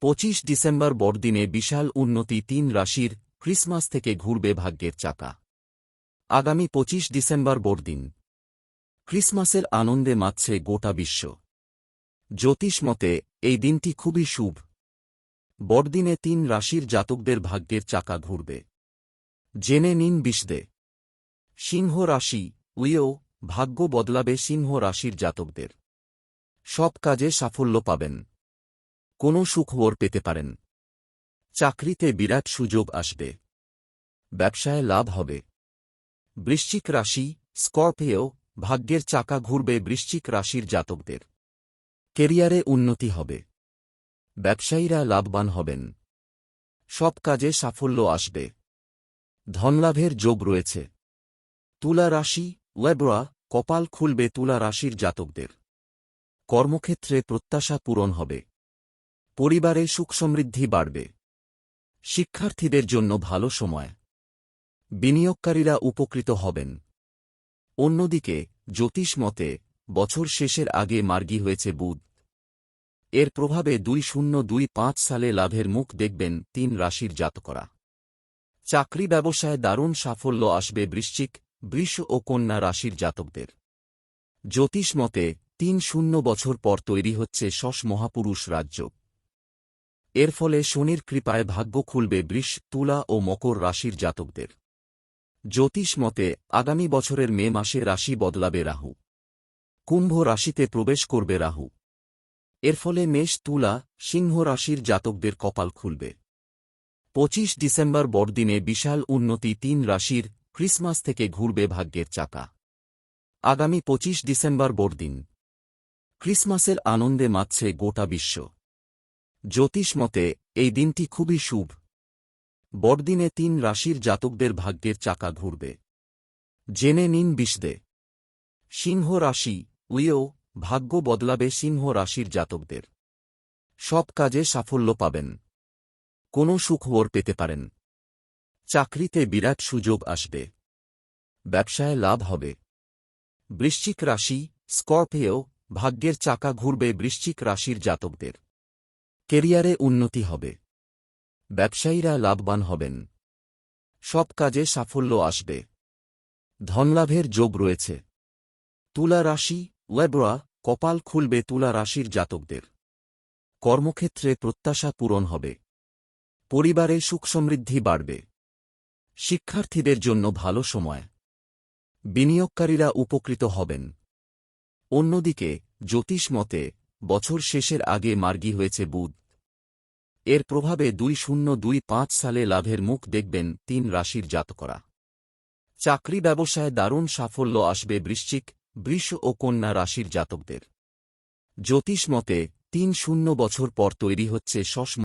পঁচিশ ডিসেম্বর বড়দিনে বিশাল উন্নতি তিন রাশির ক্রিসমাস থেকে ঘুরবে ভাগ্যের চাকা। আগামী পঁচিশ ডিসেম্বর বড়দিন। ক্রিসমাসের আনন্দে মাতছে গোটা বিশ্ব। জ্যোতিষ মতে, এই দিনটি খুবই শুভ। বড়দিনে তিন রাশির জাতকদের ভাগ্যের চাকা ঘুরবে। জেনে নিন বিশদে সিংহ রাশি, উইও, ভাগ্য বদলাবে সিংহ রাশির জাতকদের। সব কাজে সাফল্য পাবেন। কোনো সুখবর পেতে পারেন। চাকরিতে বিরাট সুযোগ আসবে। ব্যবসায় লাভ হবে। বৃশ্চিক রাশি, স্করপিও, ভাগ্যের চাকা ঘুরবে বৃশ্চিক রাশির জাতকদের। কেরিয়ারে উন্নতি হবে। ব্যবসায়ীরা লাভবান হবেন। সব কাজে সাফল্য আসবে। ধনলাভের যোগ রয়েছে। তুলা রাশি ওয়েবরা কপাল খুলবে তুলা রাশির জাতকদের। কর্মক্ষেত্রে প্রত্যাশা পূরণ হবে। পরিবারে সুখ সমৃদ্ধি বাড়বে। শিক্ষার্থীদের জন্য ভালো সময়। বিনিয়োগকারীরা উপকৃত হবেন। অন্যদিকে, জ্যোতিষ মতে, বছর শেষের আগে মার্গী হয়েছে বুধ। এর প্রভাবে দুই শূন্য দুই পাঁচ সালে লাভের মুখ দেখবেন তিন রাশির জাতকরা। চাকরি ব্যবসায় দারুণ সাফল্য আসবে বৃশ্চিক, বৃষ ও কন্যা রাশির জাতকদের। জ্যোতিষ মতে, তিন শূন্য বছর পর তৈরি হচ্ছে শশ মহাপুরুষ রাজ্য। এর ফলে শনির কৃপায় ভাগ্য খুলবে বৃষ, তুলা ও মকর রাশির জাতকদের। জ্যোতিষ মতে, আগামী বছরের মে মাসে রাশি বদলাবে রাহু। কুম্ভ রাশিতে প্রবেশ করবে রাহু। এর ফলে মেষ, তুলা, সিংহ রাশির জাতকদের কপাল খুলবে। পঁচিশ ডিসেম্বর বড়দিনে বিশাল উন্নতি তিন রাশির ক্রিসমাস থেকে ঘুরবে ভাগ্যের চাকা। আগামী পঁচিশ ডিসেম্বর বড়দিন। ক্রিসমাসের আনন্দে মাতছে গোটা বিশ্ব। জ্যোতিষ মতে, এই দিনটি খুবই শুভ। বড়দিনে তিন রাশির জাতকদের ভাগ্যের চাকা ঘুরবে। জেনে নিন বিশদে সিংহ রাশি, উইও, ভাগ্য বদলাবে সিংহ রাশির জাতকদের। সব কাজে সাফল্য পাবেন। কোনো সুখবর পেতে পারেন। চাকরিতে বিরাট সুযোগ আসবে। ব্যবসায় লাভ হবে। বৃশ্চিক রাশি, স্করপিও, ভাগ্যের চাকা ঘুরবে বৃশ্চিক রাশির জাতকদের। কেরিয়ারে উন্নতি হবে। ব্যবসায়ীরা লাভবান হবেন। সব কাজে সাফল্য আসবে। ধনলাভের যোগ রয়েছে। তুলা রাশি, ওয়েবরা, কপাল খুলবে তুলা রাশির জাতকদের। কর্মক্ষেত্রে প্রত্যাশা পূরণ হবে। পরিবারে সুখ সমৃদ্ধি বাড়বে। শিক্ষার্থীদের জন্য ভালো সময়। বিনিয়োগকারীরা উপকৃত হবেন। অন্যদিকে, জ্যোতিষ মতে বছর শেষের আগে মার্গী হয়েছে বুধ। এর প্রভাবে দুই শূন্য দুই পাঁচ সালে লাভের মুখ দেখবেন তিন রাশির জাতকরা। চাকরি ব্যবসায় দারুণ সাফল্য আসবে বৃশ্চিক, বৃষ ও কন্যা রাশির জাতকদের। জ্যোতিষ মতে, তিন শূন্য বছর পর তৈরি হচ্ছে শশ